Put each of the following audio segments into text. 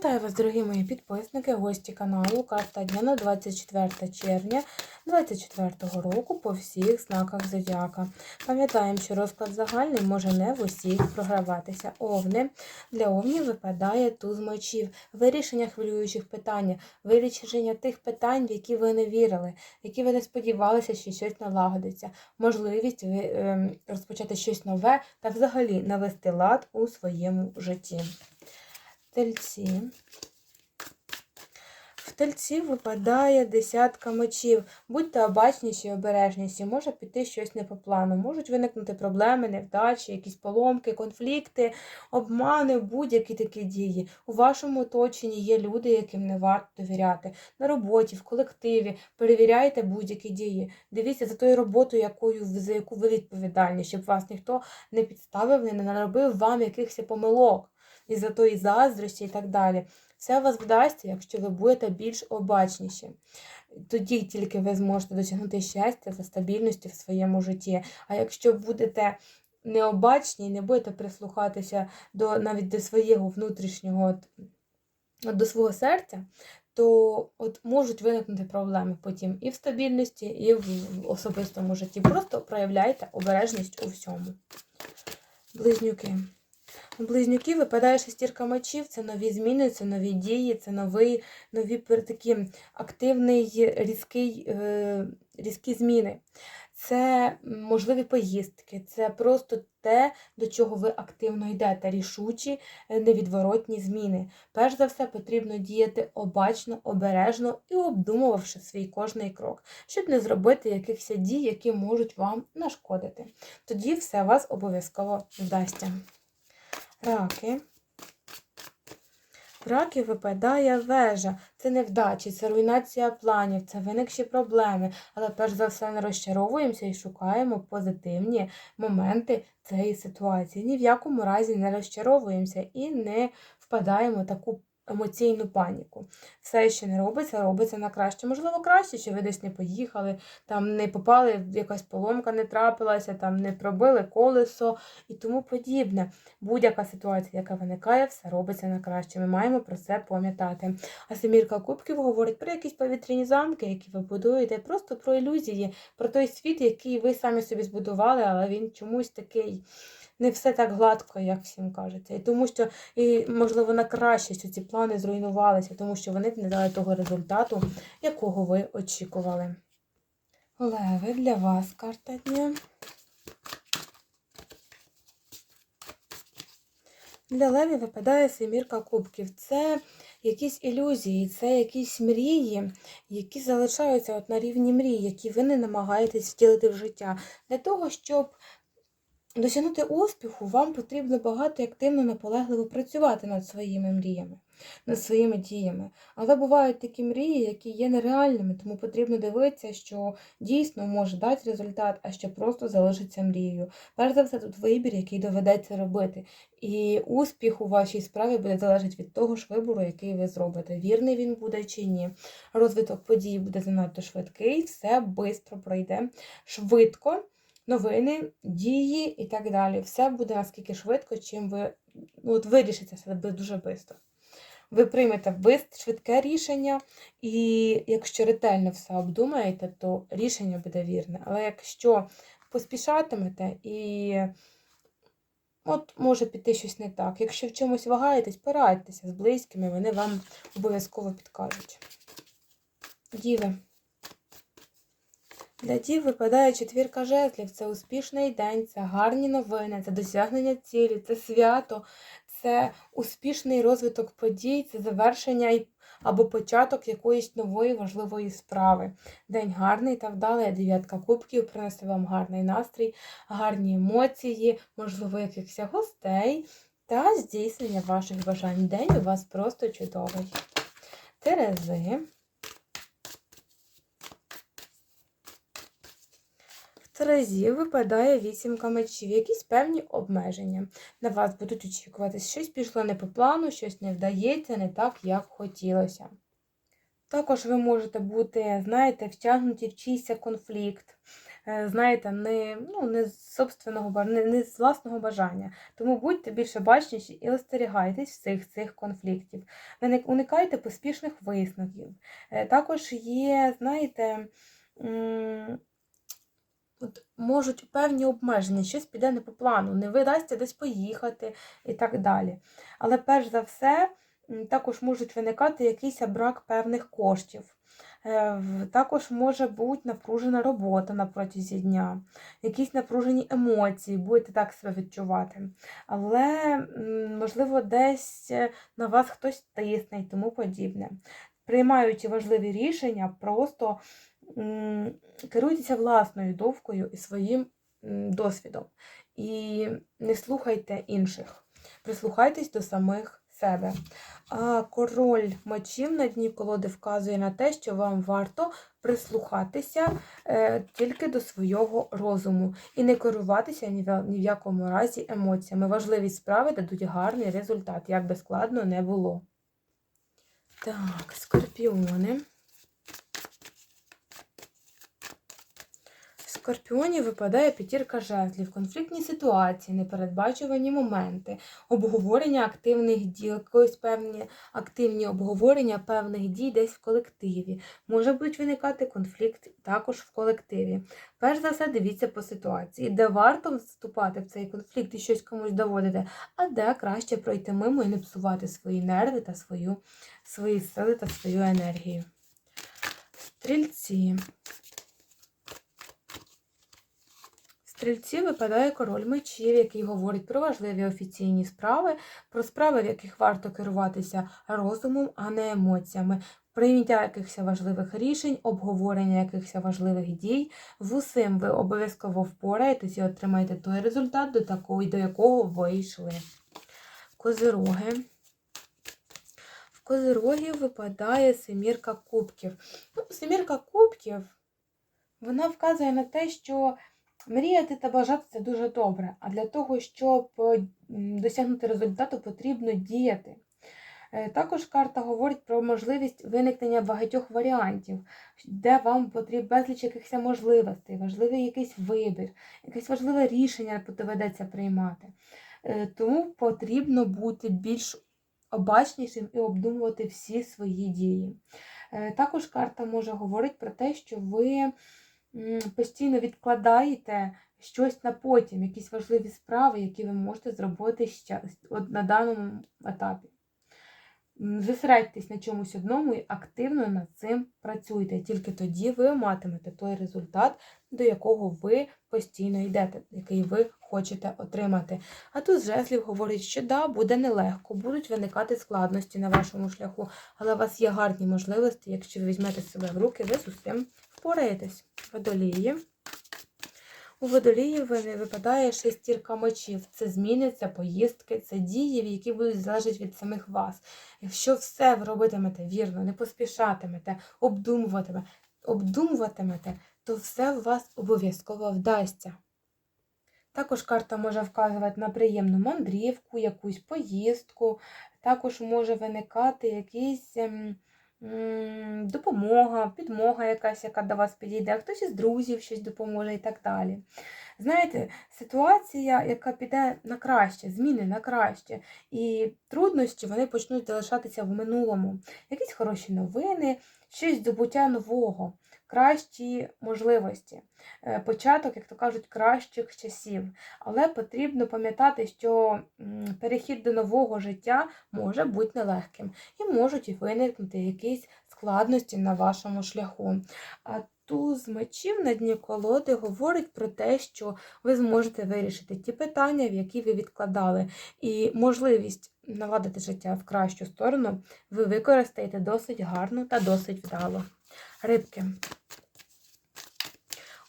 Вітаю вас, дорогі мої підписники, гості каналу. Карта дня на 24 червня 2024 року по всіх знаках зодіака. Пам'ятаємо, що розклад загальний може не в усіх програватися. Овни. Для овнів випадає туз мечів, вирішення хвилюючих питань, вирішення тих питань, в які ви не вірили, які ви не сподівалися, що щось налагодиться, можливість ем, розпочати щось нове та взагалі навести лад у своєму житті. Тельці. В тельці випадає десятка мечів. Будьте обачніші і обережніші, може піти щось не по плану. Можуть виникнути проблеми, невдачі, якісь поломки, конфлікти, обмани, будь-які такі дії. У вашому оточенні є люди, яким не варто довіряти. На роботі, в колективі. Перевіряйте будь-які дії. Дивіться за тою роботою, якою за яку ви відповідальні, щоб вас ніхто не підставив, не наробив вам якихось помилок із-за тої заздрості і так далі. Все вас вдасться, якщо ви будете більш обачніші. Тоді тільки ви зможете досягнути щастя та стабільності в своєму житті. А якщо будете необачні і не будете прислухатися до навіть до свого внутрішнього, до свого серця, то от можуть виникнути проблеми потім і в стабільності, і в особистому житті. Просто проявляйте обережність у всьому. Близнюки. У близнюків випадає шестірка мечів, це нові зміни, це нові дії, це новий, нові такі активний, різкий, різкі зміни. Це можливі поїздки, це просто те, до чого ви активно йдете, рішучі, е, невідворотні зміни. Перш за все, потрібно діяти обачно, обережно і обдумувавши свій кожний крок, щоб не зробити якихось дій, які можуть вам нашкодити. Тоді все вас обов'язково вдасться. Раки. В Раки випадає вежа. Це невдачі, це руйнація планів, це виникші проблеми. Але перш за все не розчаровуємося і шукаємо позитивні моменти цієї ситуації. Ні в якому разі не розчаровуємося і не впадаємо в таку емоційну паніку. Все, що не робиться, робиться на краще. Можливо, краще, що ви десь не поїхали, там не попали, якась поломка не трапилася, там не пробили колесо і тому подібне. Будь-яка ситуація, яка виникає, все робиться на краще. Ми маємо про це пам'ятати. А семірка кубків говорить про якісь повітряні замки, які ви будуєте, просто про ілюзії, про той світ, який ви самі собі збудували, але він чомусь такий. Не все так гладко, як всім кажеться. І тому що, і, можливо, на краще, що ці плани зруйнувалися, тому що вони не дали того результату, якого ви очікували. Леви для вас карта дня. Для Леві випадає семірка кубків. Це якісь ілюзії, це якісь мрії, які залишаються от на рівні мрій, які ви не намагаєтесь втілити в життя. Для того, щоб досягнути успіху, вам потрібно багато і активно наполегливо працювати над своїми мріями, над своїми діями. Але бувають такі мрії, які є нереальними, тому потрібно дивитися, що дійсно може дати результат, а що просто залишиться мрією. Перш за все, тут вибір, який доведеться робити. І успіх у вашій справі буде залежати від того ж вибору, який ви зробите. Вірний він буде чи ні. Розвиток подій буде занадто швидкий, все швидко пройде швидко. Новини, дії і так далі. Все буде наскільки швидко, чим ви ну, от вирішите це дуже швидко. Ви приймете бис- швидке рішення, і якщо ретельно все обдумаєте, то рішення буде вірне. Але якщо поспішатимете і от може піти щось не так. Якщо в чомусь вагаєтесь, порадьтеся з близькими, вони вам обов'язково підкажуть. Діви. Для дів випадає четвірка жезлів. Це успішний день, це гарні новини, це досягнення цілі, це свято, це успішний розвиток подій, це завершення або початок якоїсь нової важливої справи. День гарний та вдалий, дев'ятка кубків принесе вам гарний настрій, гарні емоції, можливо, якихось гостей та здійснення ваших бажань. День у вас просто чудовий. Терези. В Терезі випадає вісімка мечів, якісь певні обмеження. На вас будуть очікувати, щось пішло не по плану, щось не вдається, не так, як хотілося. Також ви можете бути, знаєте, втягнуті в чийсь конфлікт, е, знаєте, не, ну, не з собственного не, не з власного бажання. Тому будьте більше бачніші і остерігайтесь всіх цих конфліктів. Уникайте поспішних висновків. Е, Також є, знаєте, от можуть певні обмеження, щось піде не по плану, не видасться десь поїхати і так далі. Але перш за все, також можуть виникати якийсь брак певних коштів. Е, Також може бути напружена робота на протязі дня, якісь напружені емоції, будете так себе відчувати. Але, можливо, десь е, на вас хтось тисне і тому подібне. Приймаючи важливі рішення, просто керуйтеся власною довкою і своїм досвідом. І не слухайте інших, прислухайтесь до самих себе. А король мечів на дні колоди вказує на те, що вам варто прислухатися е, тільки до свого розуму і не керуватися ні в, ні в якому разі емоціями. Важливі справи дадуть гарний результат, як би складно не було. Так, скорпіони. В скорпіоні випадає п'ятірка жезлів, конфліктні ситуації, непередбачувані моменти, обговорення активних дій, якось певні активні обговорення певних дій десь в колективі. Може будуть виникати конфлікт також в колективі. Перш за все, дивіться по ситуації, де варто вступати в цей конфлікт і щось комусь доводити, а де краще пройти мимо і не псувати свої нерви та свою, свої сили та свою енергію. Стрільці. Стрільці випадає король мечів, який говорить про важливі офіційні справи, про справи, в яких варто керуватися розумом, а не емоціями, прийняття якихось важливих рішень, обговорення якихось важливих дій. В усім ви обов'язково впораєтесь і отримаєте той результат, до, такого, до якого ви йшли. Козироги. В козирогів випадає семірка кубків. Ну, семірка кубків вона вказує на те, що Мріяти та бажати це дуже добре, а для того, щоб досягнути результату, потрібно діяти. Е, Також карта говорить про можливість виникнення багатьох варіантів, де вам потрібно безліч якихось можливостей, важливий якийсь вибір, якесь важливе рішення доведеться приймати. Е, Тому потрібно бути більш обачнішим і обдумувати всі свої дії. Е, Також карта може говорити про те, що ви постійно відкладаєте щось на потім, якісь важливі справи, які ви можете зробити от на даному етапі. Зосередьтесь на чомусь одному і активно над цим працюйте. Тільки тоді ви матимете той результат, до якого ви постійно йдете, який ви хочете отримати. А тут жезлів говорить, що да, буде нелегко, будуть виникати складності на вашому шляху, але у вас є гарні можливості, якщо ви візьмете себе в руки, ви з усім впораєтесь. Водолії. У водолії ви- випадає шестірка мечів. Це зміни, це поїздки, це дії, які будуть залежати від самих вас. Якщо все ви робитимете вірно, не поспішатимете, обдумуватимете, обдумуватимете, то все у вас обов'язково вдасться. Також карта може вказувати на приємну мандрівку, якусь поїздку, також може виникати якийсь ем, допомога, підмога якась, яка до вас підійде, хтось із друзів щось допоможе і так далі. Знаєте, ситуація, яка піде на краще, зміни на краще, і труднощі вони почнуть залишатися в минулому. Якісь хороші новини, щось здобуття нового, кращі можливості, е, початок, як то кажуть, кращих часів. Але потрібно пам'ятати, що перехід до нового життя може бути нелегким і можуть виникнути якісь складності на вашому шляху. А туз мечів на дні колоди говорить про те, що ви зможете вирішити ті питання, в які ви відкладали, і можливість наладити життя в кращу сторону ви використаєте досить гарно та досить вдало. Рибки.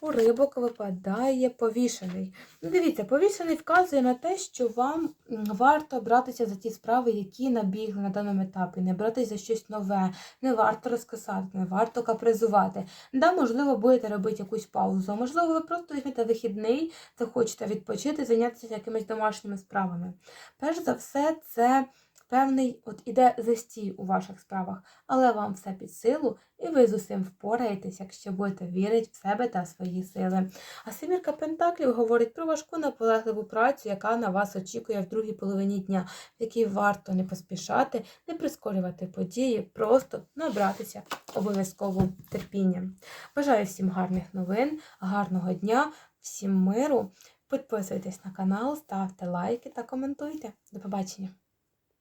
У рибок випадає повішений. Ну, Дивіться, повішений вказує на те, що вам варто братися за ті справи, які набігли на даному етапі, не братися за щось нове, не варто розкисати, не варто капризувати. Да, можливо, будете робити якусь паузу, можливо, ви просто візьмете вихідний, захочете відпочити, зайнятися якимись домашніми справами. Перш за все, це певний от іде застій у ваших справах, але вам все під силу, і ви з усім впораєтесь, якщо будете вірити в себе та свої сили. А семірка Пентаклів говорить про важку наполегливу працю, яка на вас очікує в другій половині дня, в якій варто не поспішати, не прискорювати події, просто набратися обов'язково терпіння. Бажаю всім гарних новин, гарного дня, всім миру. Підписуйтесь на канал, ставте лайки та коментуйте. До побачення!